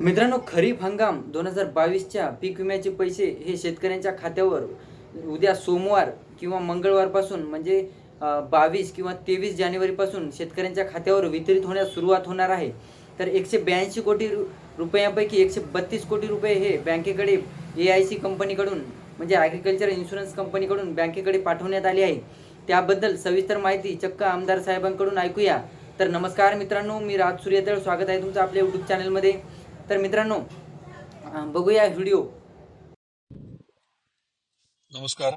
मित्रांनो खरीप हंगाम दोन हजार बावीसच्या पीक विम्याचे पैसे हे शेतकऱ्यांच्या खात्यावर उद्या सोमवार किंवा मंगळवारपासून म्हणजे बावीस किंवा तेवीस जानेवारीपासून शेतकऱ्यांच्या खात्यावर वितरित होण्यास सुरुवात होणार आहे. तर एकशे ब्याऐंशी कोटी रु रुपयांपैकी एकशे बत्तीस कोटी रुपये हे बँकेकडे ए आय सी कंपनीकडून म्हणजे ॲग्रिकल्चर इन्शुरन्स कंपनीकडून बँकेकडे पाठवण्यात आली आहे. त्याबद्दल सविस्तर माहिती चक्क आमदार साहेबांकडून ऐकूया. तर नमस्कार मित्रांनो मी राज सूर्यदळ स्वागत आहे तुमचं आपल्या यूट्यूब चॅनलमध्ये तर मित्रांनो बघूया व्हिडिओ. नमस्कार.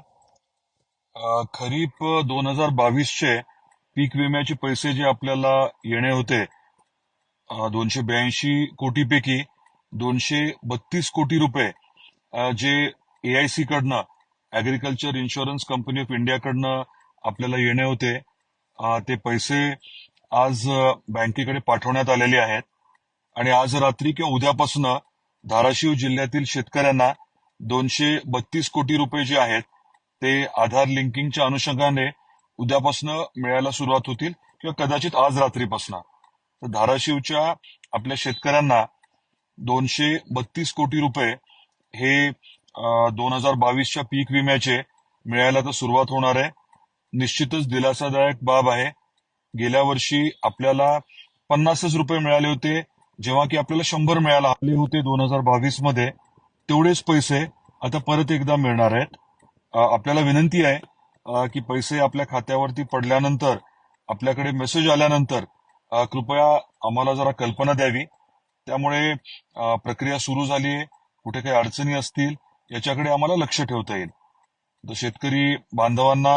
खरीप दोन हजार बावीसचे पीक विम्याचे पैसे जे आपल्याला येणे होते दोनशे ब्याऐंशी कोटीपैकी दोनशे बत्तीस कोटी रुपये जे ए आय सी कडनं ऍग्रिकल्चर इन्शुरन्स कंपनी ऑफ इंडियाकडनं आपल्याला येणे होते. ते पैसे आज बँकेकडे पाठवण्यात आलेले आहेत. आणि आज रात्री किंवा उद्यापासून धाराशिव जिल्ह्यातील शेतकऱ्यांना दोनशे बत्तीस कोटी रुपये जे आहेत ते आधार लिंकिंगच्या अनुषंगाने उद्यापासून मिळायला सुरुवात होतील किंवा कदाचित आज रात्रीपासून. तर धाराशिवच्या आपल्या शेतकऱ्यांना दोनशे बत्तीस कोटी रुपये हे दोन हजार बावीसच्या पीक विम्याचे मिळायला तर सुरुवात होणार आहे. निश्चितच दिलासादायक बाब आहे. गेल्या वर्षी आपल्याला पन्नासच रुपये मिळाले होते. जेव्हा की आपल्याला शंभर मिळायला आले होते दोन हजार बावीसमध्ये तेवढेच पैसे आता परत एकदा मिळणार आहेत. आपल्याला विनंती आहे की पैसे आपल्या खात्यावरती पडल्यानंतर आपल्याकडे मेसेज आल्यानंतर कृपया आम्हाला जरा कल्पना द्यावी. त्यामुळे प्रक्रिया सुरू झाली आहे. कुठे काही अडचणी असतील याच्याकडे आम्हाला लक्ष ठेवता येईल. तर शेतकरी बांधवांना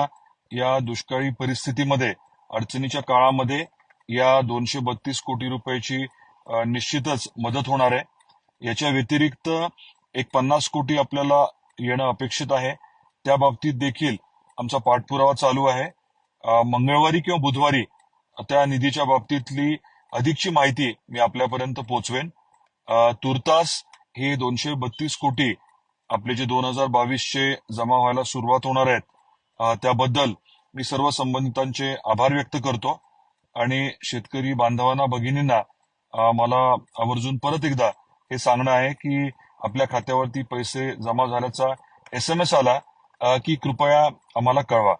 या दुष्काळी परिस्थितीमध्ये अडचणीच्या काळामध्ये या दोनशे बत्तीस कोटी रुपयाची निश्चितच मदत होणार आहे. याच्या व्यतिरिक्त एक पन्नास कोटी आपल्याला येणं अपेक्षित आहे. त्या बाबतीत देखील आमचा पाठपुरावा चालू आहे. मंगळवारी किंवा बुधवारी त्या निधीच्या बाबतीतली अधिकची माहिती मी आपल्यापर्यंत पोहोचवेन तुर्तास हे दोनशे बत्तीस कोटी आपले जे दोन हजार बावीसचे जमा व्हायला सुरुवात होणार आहेत त्याबद्दल मी सर्व संबंधितांचे आभार व्यक्त करतो. आणि शेतकरी बांधवांना भगिनींना मला आवर्जून परत एकदा हे सांगणं आहे की आपल्या खात्यावरती पैसे जमा झाल्याचा एस एम एस आला की कृपया आम्हाला कळवा.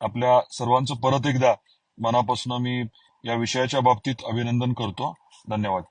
आपल्या सर्वांचं परत एकदा मनापासून मी या विषयाच्या बाबतीत अभिनंदन करतो. धन्यवाद.